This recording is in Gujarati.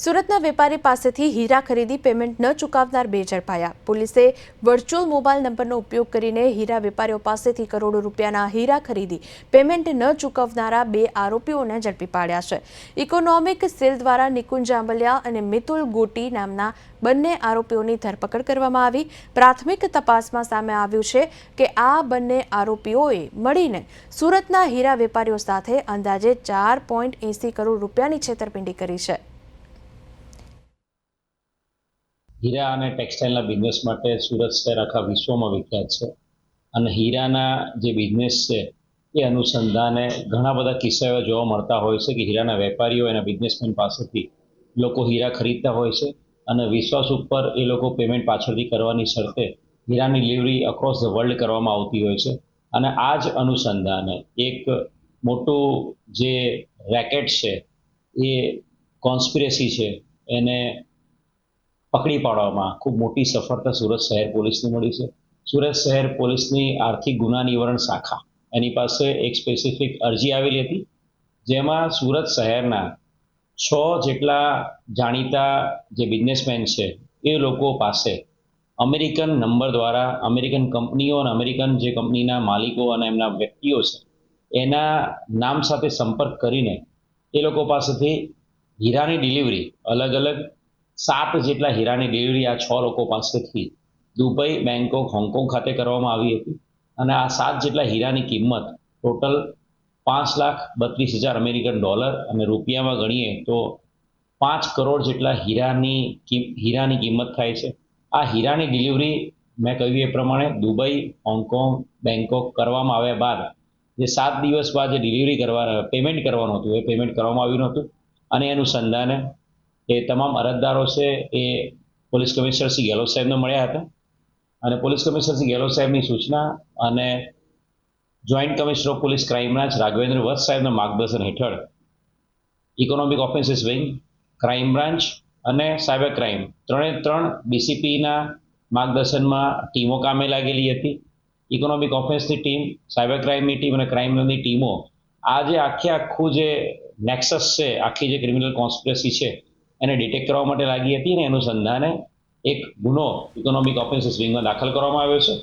સુરતના વેપારી પાસેથી હીરા ખરીદી પેમેન્ટ ન ચૂકવનાર બે ઝડપાયા. પોલીસે વર્ચ્યુઅલ મોબાઈલ નંબરનો ઉપયોગ કરીને હીરા વેપારીઓ પાસેથી કરોડો રૂપિયાના હીરા ખરીદી પેમેન્ટ ન ચૂકવનારા બે આરોપીઓને ઝડપી પાડ્યા છે. ઇકોનોમિક સેલ દ્વારા નિકુંજ આંબલિયા અને મિતુલ ગોટી નામના બંને આરોપીઓની ધરપકડ કરવામાં આવી. પ્રાથમિક તપાસમાં સામે આવ્યું છે કે આ બંને આરોપીઓએ મળીને સુરતના હીરા વેપારીઓ સાથે અંદાજે ચાર પોઈન્ટ એંસી કરોડ રૂપિયાની છેતરપિંડી કરી છે. હીરા અને ટેક્સટાઇલના બિઝનેસ માટે સુરત શહેર આખા વિશ્વમાં વિખ્યાત છે. અને હીરાના જે બિઝનેસ છે, એ અનુસંધાને ઘણા બધા કિસ્સા એવા જોવા મળતા હોય છે કે હીરાના વેપારીઓ એના બિઝનેસમેન પાસેથી લોકો હીરા ખરીદતા હોય છે અને વિશ્વાસ ઉપર એ લોકો પેમેન્ટ પાછળથી કરવાની શરતે હીરાની ડિલિવરી અક્રોસ ધ વર્લ્ડ કરવામાં આવતી હોય છે. અને આ જ અનુસંધાને એક મોટું જે રેકેટ છે, એ કોન્સ્પિરેસી છે, એને પકડી પાડવામાં. ખૂબ મોટી સફળતા સુરત શહેર પોલીસને મળી છે. સુરત શહેર પોલીસની આર્થિક ગુના નિવારણ શાખા. એની પાસે એક સ્પેસિફિક અરજી આવેલી હતી, જેમાં સુરત શહેરના છ જેટલા જાણીતા જે બિઝનેસમેન છે, એ લોકો પાસે અમેરિકન નંબર દ્વારા, અમેરિકન કંપનીઓ અને અમેરિકન જે કંપનીના માલિકો અને એમના વ્યક્તિઓ છે, એના નામ સાથે સંપર્ક કરીને એ લોકો પાસેથી હીરાની ડિલિવરી અલગ અલગ સાત જેટલા હીરાની ડિલિવરી આ છ લોકો પાસેથી દુબઈ બેંકોક હોંગકોંગ ખાતે કરવામાં આવી હતી. અને આ સાત જેટલા હીરાની કિંમત ટોટલ પાંચ લાખ બત્રીસ હજાર અમેરિકન ડોલર અને રૂપિયામાં ગણીએ તો પાંચ કરોડ જેટલા હીરાની હીરાની કિંમત થાય છે. આ હીરાની ડિલિવરી મેં કહ્યું એ પ્રમાણે દુબઈ, હોંગકોંગ બેંકોક કરવામાં આવ્યા બાદ જે સાત દિવસ બાદ જે ડિલિવરી કરવા પેમેન્ટ કરવાનું હતું, એ પેમેન્ટ કરવામાં આવ્યું નહોતું. અને એનું અનુસંધાને એ તમામ અરજદારો છે એ પોલીસ કમિશનર શ્રી ગેહલોત સાહેબને મળ્યા હતા. અને પોલીસ કમિશનર શ્રી ગેહલોત સાહેબની સૂચના અને joint commissioner of police crime branch Raghavendra Vats સાહેબના માર્ગદર્શન હેઠળ economic offences wing, crime branch અને સાયબર ક્રાઇમ ત્રણે ત્રણ ડીસીપીના માર્ગદર્શનમાં ટીમો કામે લાગેલી હતી. ઇકોનોમિક ઓફેન્સની ટીમ, સાયબર ક્રાઇમની ટીમ અને ક્રાઇમની ટીમો આ જે આખે આખું જે નેક્સસ છે, આખી જે ક્રિમિનલ કોન્સ્પિરસી છે એને ડિટેક્ટ કરવા માટે લાગી હતી અને અનુસંધાને એક ગુનો ઇકોનોમિક ઓફેન્સીસ વિંગમાં દાખલ કરવામાં આવ્યો છે.